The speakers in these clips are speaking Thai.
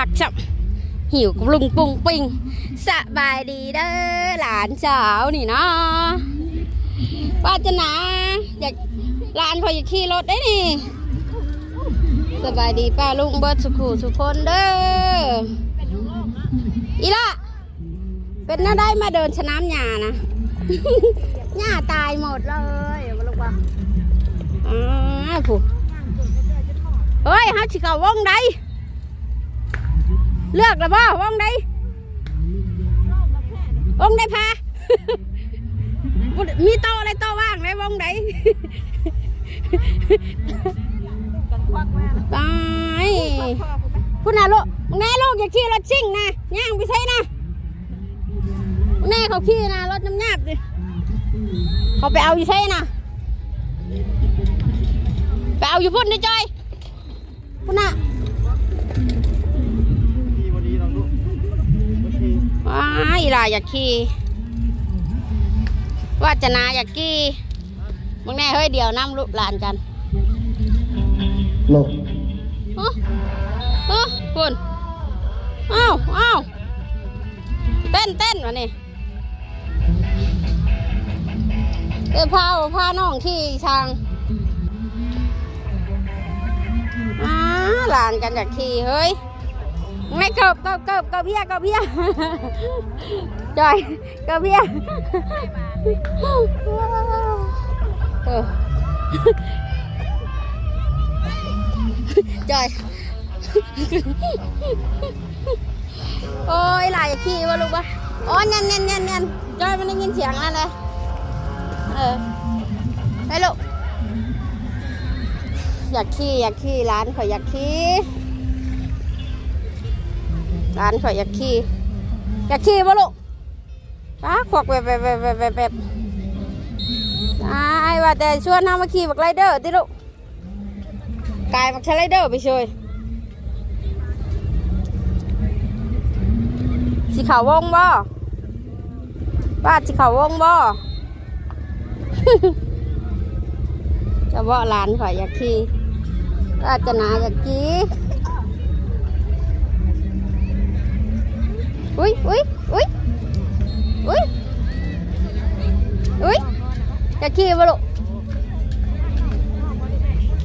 คักจับหิวกลุงปุงปิงสบายดีเด้อหลานสาวนี่เนาะป้าจะนาอยากหลานพออยากขี่รถได้นี่สบายดีป้าลุงเบิร์ดสุขูสุคนเด้ออีละเป็นน่าได้มาเดินสนามหญ้านะหญ้าตายหมดเลยมาลูกว่าอ้าวผู้เฮ้ยเฮาสิเขาวงใด เลือกแล้วบ่วงใดวงใดพามีโตะอะไรโตะว่างในวงใดตายพุ่นน่ะลูกแน่ลูกอย่าขี่รถชิ่งนะย่างไปใช่นะแน่เขาขี่นะรถน้ำหยาบดิเขาไปเอาอยู่ใช่นะไปเอาอยู่พุ่นนี่จอยพุ่นน่ะ ล่ะอยากขี่ว่าจะนาอยากขี่มึงแน่เฮ้ยเดี๋ยวน้ำลูกหลานกันลงฮะฮะคุณอ้าวอ้าวเต้นเต้นวะนี่เออพาพาน้องที่ช้างอ้าหลานกันจากขี่เฮ้ย ไม่เกิบเกิบเกิบเกิบเพี้ยเกิบเพี้ยจอยเกิบเพี้ยจอยโอ้ยหลายขี่วะลูกวะอ๋อเนียนเนียนเนียนเนียนจอยมันได้ยินเสียงนั่นเลยเออไปลูกอยากขี่อยากขี่ร้านข่อยอยากขี่ ร้านข่อยอยากขี่อยากขี่วะลูกป้าขวักแบบแบบแบบแบบแบบแบบไอ้ว่าแต่ชวนน้ามาขี่บักไรเดอร์ติลูกกายมักสไลเดอร์ไปช่วยสีขาววงบ่บ้าสีขาววงบ่จะบ่หลานข่อยอยากขี่ราชนาอยากขี่ อุ้ยอุ้ยอุ้ยอุ้ยอุ้ยอยากขี่บ่ลูก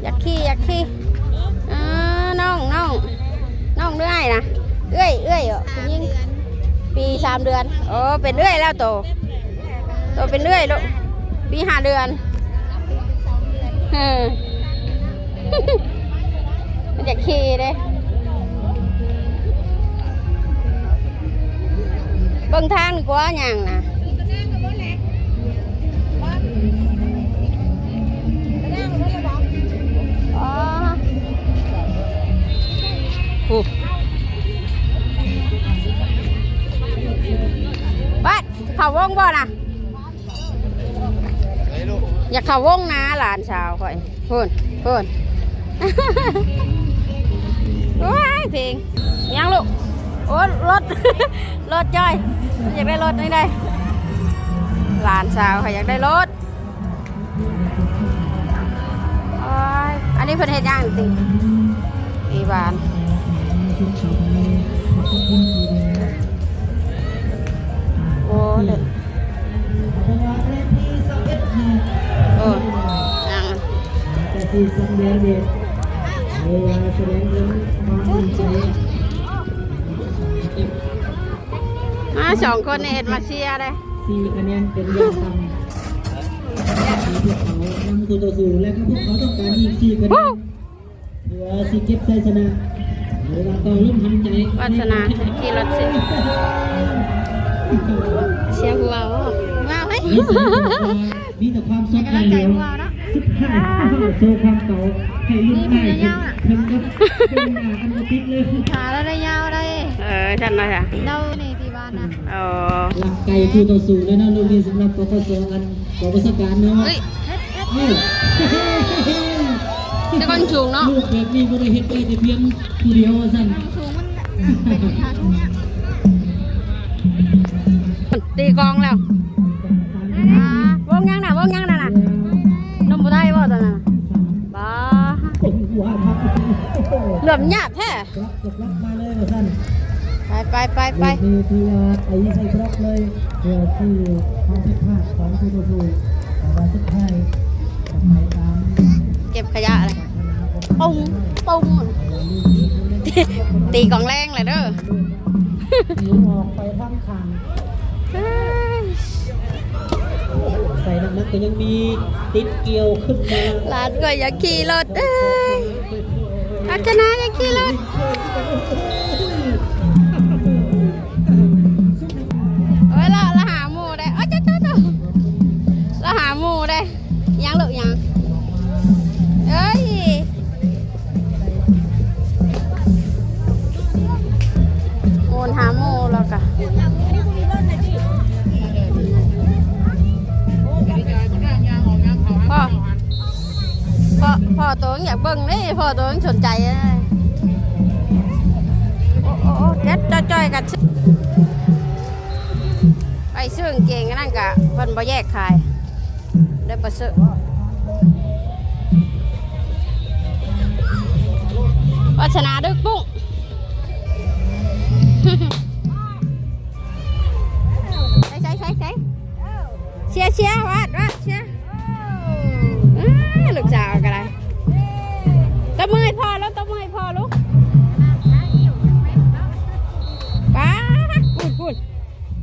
อยากขี่อยากขี่อ่าน้องน้องน้องเรื่อยนะเอื้อยเอื้อยเหรอยิงปีสามเดือนโอ้เป็นเอื้อยแล้วโตโตเป็นเอื้อยลูกปีห้าเดือนเออมันอยากขี่เลย บิ่งทางดีกว่าอย่างนะูบัดเขาวงบ่นะอยากเขาวงนะหลานสาวค่อยพูนพูนว้ายเพลงยังลูก โอ้รถรถจอยอยากได้รถนี่ได้หลานสาวค่ะอยากได้รถโอ้ยอันนี้ สองคนนี่เห็ดมาเชียร์เลยสี่คะแนนเป็นยอดต่ำพวกเขานำตัวต่อสู้และก็พวกเขาต้องการอีกสี่คะแนนเพื่อสิเก็บชัยชนะเวลาต่อลมหายใจวัฒนาขี่รถเสียเชียร์หัวบ่มาไหมมีแต่ความสดใสเดียวสุดท้ายโชว์ความเก่าให้ลูกได้เพิ่มกับเป็นหน้ากันมาติดเลยขาแล้วได้ยาวได้เออฉันเลยค่ะเดาในที่บ้า นนะโอ้หลักไก่คู่ต่อสู้แล้วนะโรงเรียนสำหรับปกสอันปกสการเนาะเฮ้ยเอ้าแต่คนสูงเนาะลูกแบบนี้บ่ได้เฮ็ดได้แต่เพียงผู้เดียวว่าซั่นสูงมันเป็นขาทุ่งตีกลองแล้วอ่าวงยังน่ะวงยังน่ะน่ะนมบุได้บ่ตอนนั้นน่ะบ้าผมว่าครับเหลื่อมหยาบแท้ ไปไปไปไปมีที่ว่าไอ้ใส่กรอกเลยเพื่อที่ความผิดพลาดของผู้ตัวผู้แต่ว่าสุดท้ายจะไปตามเก็บขยะอะไรปุ้งปุ้งตีกองแรงเลยเด้อหนีออกไปทางทางใส่น้ำหนักก็ยังมีติดเกี่ยวขึ้นมาหลานก็อยากขี่รถเอ้ยอาจนาอยากขี่รถ พ่อตัวอยากเบิ่งนี่พ่อตัวสนใจโอ้โอ้เด็ดจ้อยกันไปซื้อกางเกงกันนั่นกะเพิ่นบ่แยกขายได้บ่ซื้อวัฒนาดึกปุ้ง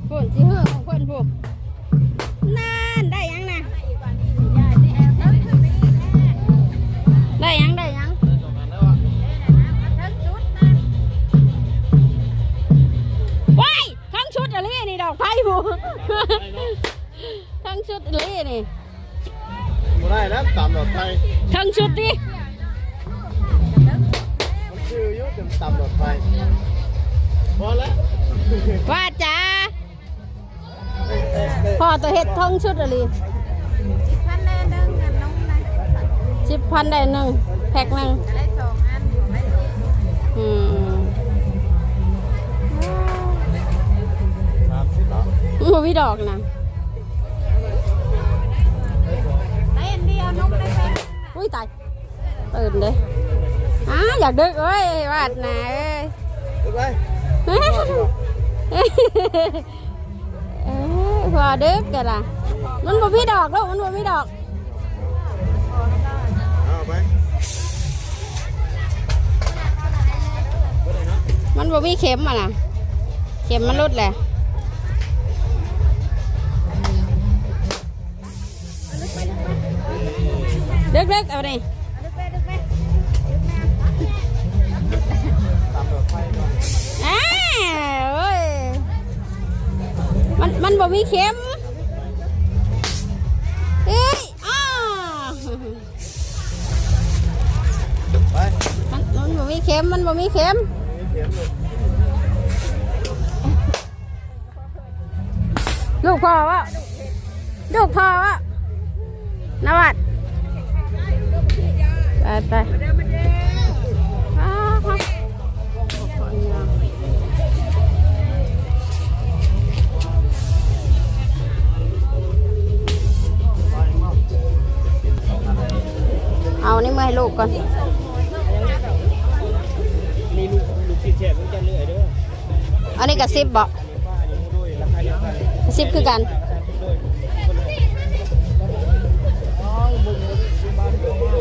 พูดสิเฮือของเพื่อนพูดนั่นได้ยังนะได้ยังได้ยังว้ายทั้งชุดอะไรนี่ดอกไฟบูทั้งชุดอะไรนี่บ่ได้แล้วตามรถไฟทั้งชุดดิมันชื่ออยุ่จนตามรถไฟพอแล้วว่าจ้า พ่อตัวเฮ็ดทั้งชุดอะไรพันแน่นึงอันน้องนะสิบพันได้หนึ่งแพ็คหนึ่งได้สองอันได้สองอืมสามสิบเนาะบ่มีดอกนะได้อันเดียวน้องได้แค่อุ้ยตายตื่นเลยอ้าอยากดึกเอ้ยวาดนะเอ้ยไปไปเอ้ย พอดึกกันล่ะ มันบ่มีดอกแล้วมันบ่มีดอกเอาไปมันบ่มีเข็มอะนะเข็มมันรุดแหละดึกๆเอาดิดึกไปดึกไปตามรถไฟก่อน อ้าโอ้ย มันบ่มีเข็มเอ้ยอ้ามันมันบ่มีเข็มมันบ่มีเข็มลูกลูกพ่อวะลูกพ่อวะนวัดไปไป ลูกก่อนมีลูกลูกศิษย์แฉกมันจะเรื่อยเด้ออันนี้กระซิบบอกกระซิบคือกันมือบ้านเดียวมาก็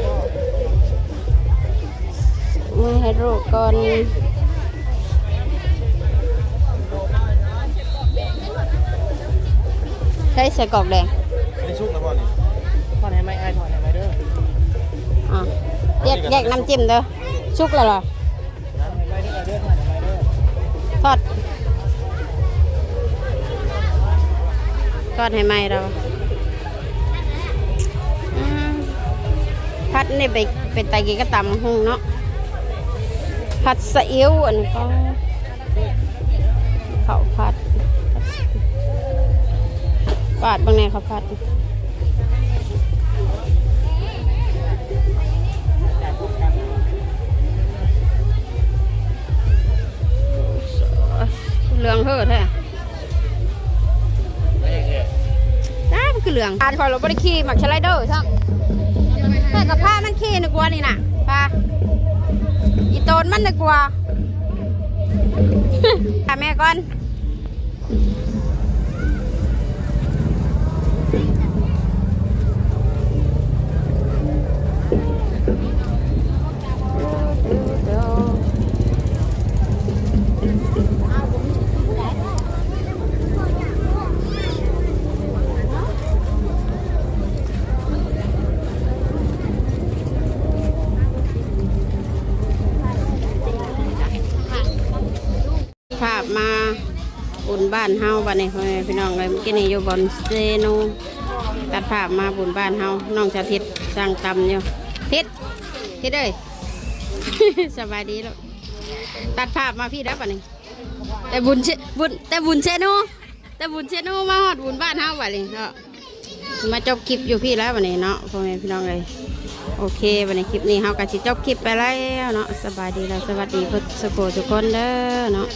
มาให้ลูกก่อนใช้ใส่กรอกแดง แยกแยกน้ำจิ้มเด้อชุกแล้วเหรอน้ำให้ไหมเด้อเด้อทอดให้ไหมเด้อทอดทอดให้ไหมเราอืมพัดนี่ไปเป็นไตกีก็ตำหุงเนาะผัดสะอิ๊วอันนี้ก็ข้าวผัดบาดบางแน่ข้าวผัด องการคอยรถบริขี่หมักชไลเดอร์ช่างแต่กับผ้ามันขี่นึกว่านี่น่ะป้าอีโตนมันนึกว่าค่ะแม่ก่อน บ้านเฮาบ้านนี่พี่น้องเลยเมื่อกี้นี่อยู่บอนเซโนตัดภาพมาบุญบ้านเฮาน้องชาทิศสร้างตำอยู่ทิศทิศเอ้ยสบายดีแล้วตัดภาพมาพี่แล้วบ้านนี้แต่บุญเชบุญแต่บุญเซโนแต่บุญเซโนมาฮอดบุญบ้านเฮาบ้านนี้เนาะมาจบคลิปอยู่พี่แล้วบ้านนี้เนาะพ่อแม่พี่น้องเลยโอเควันนี้คลิปนี้เฮาก็สิจบคลิปไปแล้วเนาะสบายดีแล้วสวัสดีเพื่อนสโกทุกคนเด้อเนาะ